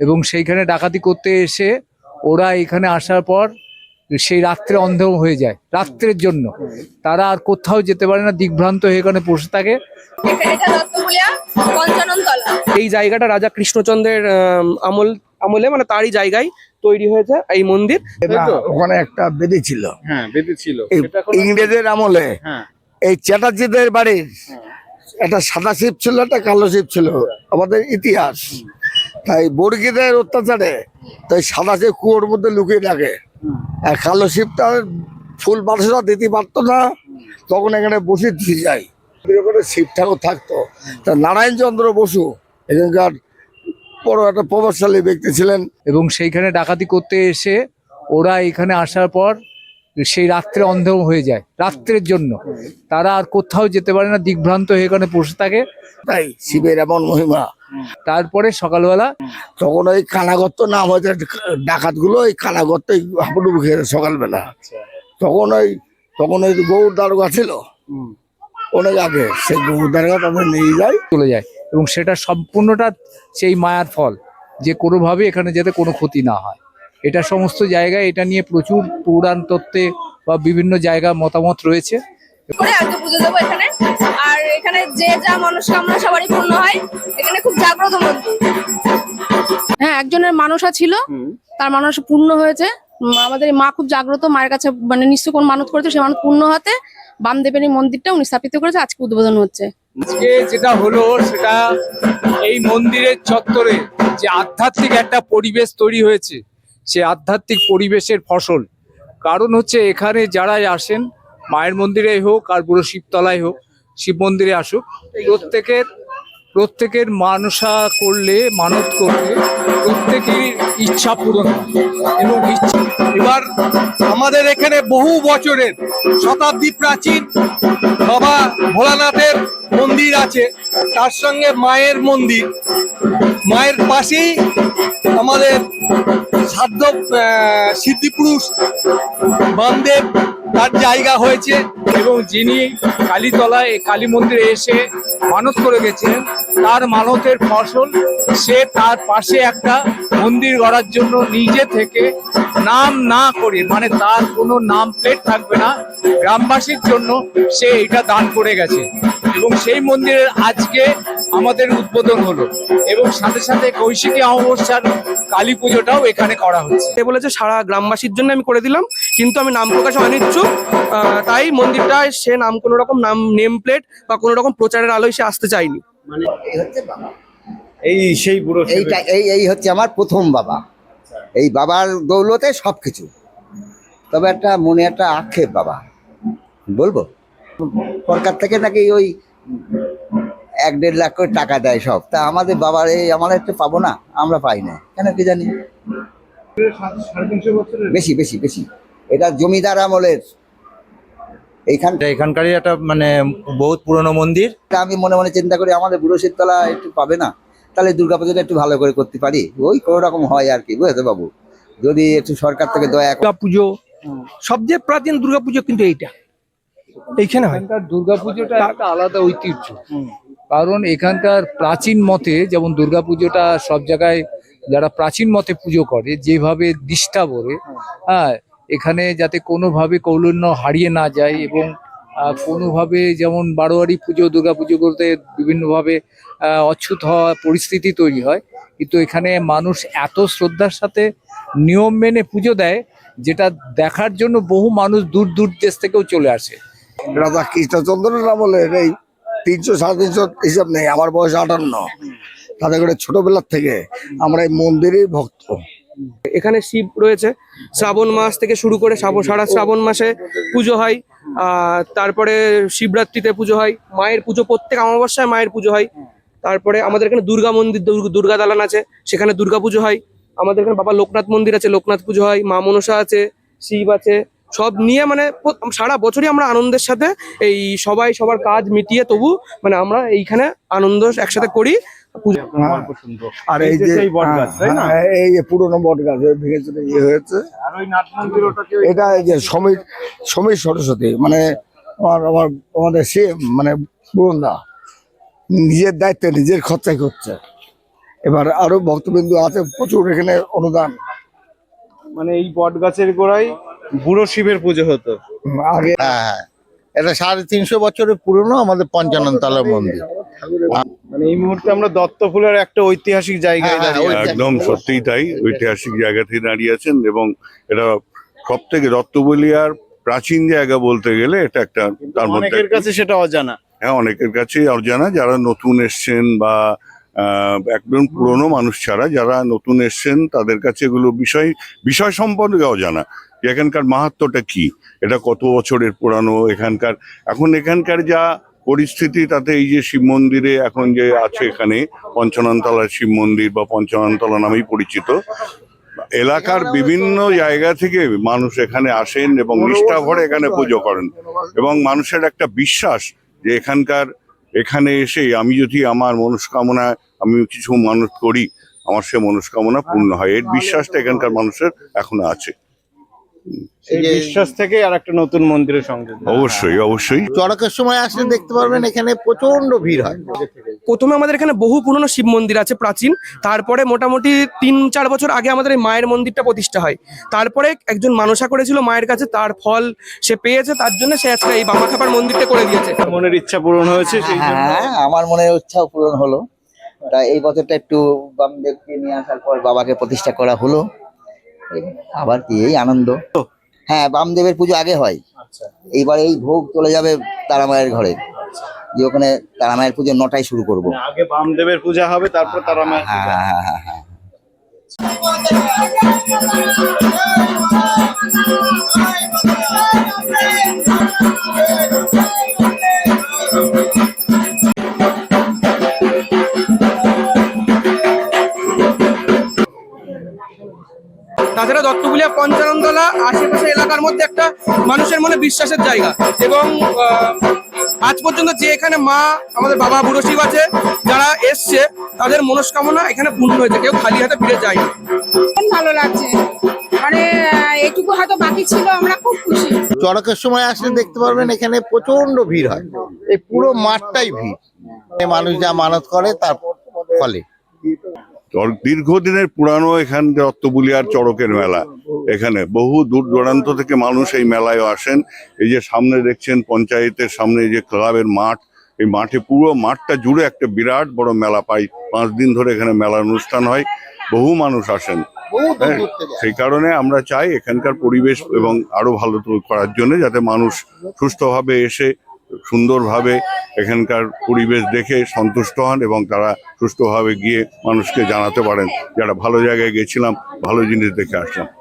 এবং সেইখানে ডাকাতি করতে এসে ওরা এখানে আসার পর সেই রাত্রে অন্ধ হয়ে যায় রাত্রের জন্য। তারা আর কোথাও যেতে পারে না দিগ্ভ্রান্ত হয়ে এখানে বসে থাকে। এই জায়গাটা রাজা কৃষ্ণচন্দ্রের আমল আমলে মানে তারই জায়গায় তৈরি হয়েছে এই মন্দির। ওখানে একটা বেদি ছিল। হ্যাঁ বেঁধে ছিল। এই ইংরেজের আমলে। হ্যাঁ। এই চ্যাটার্জিদের বাড়ির একটা সাদা শিব ছিল একটা কালো শিব ছিল। আমাদের ইতিহাস। তাই বর্গীদের অত্যাচারে তাই সাদা শিব কুয়োর মধ্যে লুকিয়ে রাখে আর কালো শিবটা ফুল মানুষরা দিতে পারতো না তখন এখানে বসে দিয়ে যায়। ওখানে শিব ঠাকুর থাকতো। তা নারায়ণচন্দ্র বসু এখানকার বড় একটা প্রভাবশালী ব্যক্তি ছিলেন। এবং সেইখানে ডাকাতি করতে এসে ওরা এখানে আসার পর সেই রাত্রে অন্ধ হয়ে যায় রাত্রের জন্য। তারা আর কোথাও যেতে পারে না দিগ্ভ্রান্ত হয়ে এখানে বসে থাকে। তাই শিবের এমন মহিমা। তারপরে সকালবেলা তখন ওই কানাগত্ত নাম হয়েছে ডাকাতগুলো ওই কানাগত্ত হাঁপুডুবু সকালবেলা। তখন ওই তখন ওই গৌর দারোগা ছিল। অনেক আগে সেই গৌর দারোগা তাদের নিয়ে যায়। চলে যায়। এবং সেটা সম্পূর্ণটা সেই মায়ার ফল যে কোনোভাবে এখানে যাতে কোনো ক্ষতি না হয়। এটা সমস্ত জায়গায় এটা নিয়ে প্রচুর পুরাণ তত্ত্বে বা বিভিন্ন জায়গা মতামত রয়েছে। করে আজকে পুজো দেবো এখানে। আর এখানে যে যা মনস্কামনা সবারই পূর্ণ হয় এখানে খুব জাগ্রত মন্দির। হ্যাঁ একজনের মানসা ছিল তার মানসা পূর্ণ হয়েছে। আমাদের মা খুব জাগ্রত মায়ের কাছে মানে নিশ্চয় কোন মানত করেছে সে মানত পূর্ণ হতে। বামদেবের এই মন্দিরটা উনি স্থাপিত করেছে আজকে উদ্বোধন হচ্ছে। আজকে যেটা হলো সেটা এই মন্দিরের চত্বরে যে আধ্যাত্মিক একটা পরিবেশ তৈরি হয়েছে সে আধ্যাত্মিক পরিবেশের ফসল। কারণ হচ্ছে এখানে যারাই আসেন মায়ের মন্দিরে হোক আর বুড়ো শিবতলায় হোক, শিব মন্দিরে আসুক, প্রত্যেকের প্রত্যেকের মানসা করলে, মানত করলে প্রত্যেকের ইচ্ছা পূরণ এবং ইচ্ছা। এবার আমাদের এখানে বহু বছরের শতাব্দী প্রাচীন বাবা ভোলানাথের মন্দির আছে, তার সঙ্গে মায়ের মন্দির। মায়ের পাশেই আমাদের সাধ্য সিদ্ধিপুরুষ বামদেব তার জায়গা হয়েছে এবং যিনি কালীতলায় কালী মন্দিরে এসে মানত করে গেছেন, তার মানতের ফসল সে তার পাশে একটা মন্দির গড়ার জন্য নিজে থেকে নাম না করে মানে তার কোনো নাম প্লেট থাকবে না, গ্রামবাসীর জন্য সে এটা দান করে গেছে। এবং সেই মন্দিরের আজকে আমাদের উদ্বোধন হলো। এবং সাথে সাথে কৌশিকী অমাবস্যার কালী পুজোটাও এখানে করা হচ্ছে। সে বলেছে, সারা গ্রামবাসীর জন্য আমি করে দিলাম। কিন্তু আমি নাম প্রকাশে অনিচ্ছুক তাই মন্দিরটায় সে নাম কোনো রকম নাম নেম প্লেট বা কোনো রকম প্রচারের আলোয় সে আসতে চায়নি। এই হচ্ছে বাবা। এই সেই বুড়ো এইটা এই এই হচ্ছে আমার প্রথম বাবা। এই বাবার দৌলতে সব কিছু তবে একটা মনে একটা আক্ষেপ বাবা। বলব? সরকার থেকে নাকি ওই এক দেড় লাখ করে টাকা দেয় সব। তা আমাদের বাবার এই আমরা একটু পাবো না আমরা পাই না। কেন কি জানি? বেশি বেশি বেশি। এটা জমিদার আমলের। এইখান এখানকারই একটা মানে বহুত পুরনো মন্দির। তা আমি মনে মনে চিন্তা করি আমাদের বুড়ো শীততলা একটু পাবে না। তাহলে দুর্গাপুজোটা একটু ভালো করে করতে পারি। ওই কোনো রকম হয় আর কি বুঝতে বাবু? যদি একটু সরকার থেকে দয়া করে- দুর্গা পুজো সবচেয়ে প্রাচীন দুর্গা পুজো কিন্তু এইটা। এইখানে হয়। এখানকার দুর্গাপুজোটা একটা আলাদা ঐতিহ্য। কারণ এখানকার প্রাচীন মতে যেমন দুর্গাপুজোটা সব জায়গায় যারা প্রাচীন মতে পুজো করে যেভাবে দিষ্ঠা ভরে হ্যাঁ এখানে যাতে কোনোভাবে কৌলন্য হারিয়ে না যায় এবং কোনোভাবে যেমন বারোয়ারি পুজো দুর্গা পুজো করতে বিভিন্নভাবে আহ, অচ্যুত হওয়া পরিস্থিতি তৈরি হয় কিন্তু এখানে মানুষ এত শ্রদ্ধার সাথে নিয়ম মেনে পুজো দেয় যেটা দেখার জন্য বহু মানুষ দূর দূর দেশ থেকেও চলে আসে। রাজা কৃষ্ণচন্দ্রের আমলের এই তিনশো সাড়ে তিনশো হিসাব নেই আমার বয়স আটান্ন। তাতে করে ছোটবেলার থেকে আমরা এই মন্দিরের ভক্ত। এখানে শিব রয়েছে। শ্রাবণ মাস থেকে শুরু করে সারা শ্রাবণ মাসে পুজো হয়। তারপরে শিবরাত্রিতে পুজো হয়। মায়ের পুজো প্রত্যেক অমাবস্যায় মায়ের পুজো হয়। তারপরে আমাদের এখানে দুর্গা মন্দির দুর্গা দালান আছে। সেখানে দুর্গা পুজো হয়। আমাদের এখানে বাবা লোকনাথ মন্দির আছে। লোকনাথ পুজো হয়। মা মনসা আছে। শিব আছে। সব নিয়ে মানে সারা বছরই আমরা আনন্দের সাথে এই সবাই সবার কাজ মিটিয়ে তবু মানে আমরা এইখানে আনন্দ একসাথে করি। আর এই যে এই যে পুরনো বট গাছ ভেঙে চলে ইয়ে হয়েছে। এটা এই যে সমীর সমীর সরস্বতী মানে আমার আমার আমাদের সে মানে পুরন্দা নিজের দায়িত্বে নিজের খরচাই করছে। এবার আরও ভক্তবিন্দু আছে প্রচুর এখানে অনুদান। মানে এই বট গাছের গোড়ায় বুড়ো শিবের পুজো হতো। আগে হ্যাঁ হ্যাঁ। এটা সাড়ে তিনশো বছরের পুরনো আমাদের পঞ্চানন তলার মন্দির। মানে এই মুহূর্তে আমরা দত্তফুলের একটা ঐতিহাসিক জায়গায় হ্যাঁ, হ্যাঁ, দাঁড়িয়ে আছি। একদম সত্যিই তাই ঐতিহাসিক জায়গা থেকে দাঁড়িয়ে আছেন এবং এটা সব থেকে রত্তবলিয়ার প্রাচীন জায়গা বলতে গেলে এটা একটা তার মধ্যে অনেকের কাছে সেটা অজানা। হ্যাঁ অনেকের কাছেই অজানা যারা নতুন এসছেন বা আহ, একদম পুরনো মানুষ ছাড়া যারা নতুন এসছেন তাদের কাছে এগুলো বিষয় বিষয় সম্পর্কে অজানা। যে এখানকার মাহাত্ম্যটা কি? এটা কত বছরের পুরানো? এখানকার এখন এখানকার যা পরিস্থিতি তাতে এই যে শিব মন্দিরে এখন যে আছে এখানে পঞ্চননতলার শিব মন্দির বা পঞ্চননতলা নামেই পরিচিত, এলাকার বিভিন্ন জায়গা থেকে মানুষ এখানে আসেন এবং নিষ্ঠা ভরে এখানে পুজো করেন। এবং মানুষের একটা বিশ্বাস যে এখানকার, এখানে এসে আমি যদি আমার মনস্কামনা, আমি কিছু মানুষ করি, আমার সে মনস্কামনা পূর্ণ হয়। এর বিশ্বাসটা এখানকার মানুষের এখনও আছে। বিশ্বাস থেকে আর একটা নতুন মন্দিরের সঙ্গে অবশ্যই অবশ্যই। চড়কের সময় আসলে দেখতে পারবেন এখানে প্রচণ্ড ভিড় হয়। প্রথমে আমাদের এখানে বহু পুরনো শিব মন্দির আছে প্রাচীন। তারপরে মোটামুটি তিন চার বছর আগে আমাদের এই মায়ের মন্দিরটা প্রতিষ্ঠা হয়। তারপরে একজন মানসা করেছিল মায়ের কাছে তার ফল সে পেয়েছে তার জন্য সে আজকে এই বামাখাপার মন্দিরটা করে দিয়েছে। মনের ইচ্ছা পূরণ হয়েছে সেই হ্যাঁ আমার মনের ইচ্ছাও পূরণ হলো। তা এই বছরটা একটু বামদেবকে নিয়ে আসার পর বাবাকে প্রতিষ্ঠা করা হলো। আবার কি এই আনন্দ। হ্যাঁ বামদেবের পুজো আগে হয়। এইবার এই ভোগ চলে যাবে তারামায়ের ঘরে। যে ওখানে তারামায়ের পুজো নটায় শুরু করব। মানে আগে বামদেবের পূজা হবে তারপর তারা মায়ের হ্যাঁ হ্যাঁ হ্যাঁ হ্যাঁ। দত্তগুলিয়া পঞ্চাননতলা আশেপাশে এলাকার মধ্যে একটা মানুষের মনে বিশ্বাসের জায়গা। এবং আজ পর্যন্ত যে এখানে মা আমাদের বাবা বুড়ো শিব আছে যারা এসছে তাদের মনস্কামনা এখানে পূর্ণ হয়েছে। কেউ খালি হাতে ফিরে যায় ভালো লাগছে। মানে এটুকু হয়তো বাকি ছিল আমরা খুব খুশি। চড়কের সময় আসলে দেখতে পারবেন এখানে প্রচণ্ড ভিড় হয়। এই পুরো মাঠটাই ভিড়। মানুষ যা মানত করে তার ফলে। দীর্ঘদিনের পুরানো এখান রত্তবুলিয়ার চড়কের মেলা। এখানে বহু দূর দূরান্ত থেকে মানুষ এই মেলায় আসেন। এই যে সামনে দেখছেন পঞ্চায়েতের সামনে যে ক্লাবের মাঠ এই মাঠে পুরো মাঠটা জুড়ে একটা বিরাট বড় মেলা পাই পাঁচ দিন ধরে এখানে মেলার অনুষ্ঠান হয় বহু মানুষ আসেন। হ্যাঁ, সেই কারণে আমরা চাই এখানকার পরিবেশ এবং আরও ভালো করার জন্য যাতে মানুষ সুস্থভাবে এসে সুন্দরভাবে এখানকার পরিবেশ দেখে সন্তুষ্ট হন এবং তারা সুস্থভাবে গিয়ে মানুষকে জানাতে পারেন যারা ভালো জায়গায় গেছিলাম, ভালো জিনিস দেখে আসলাম।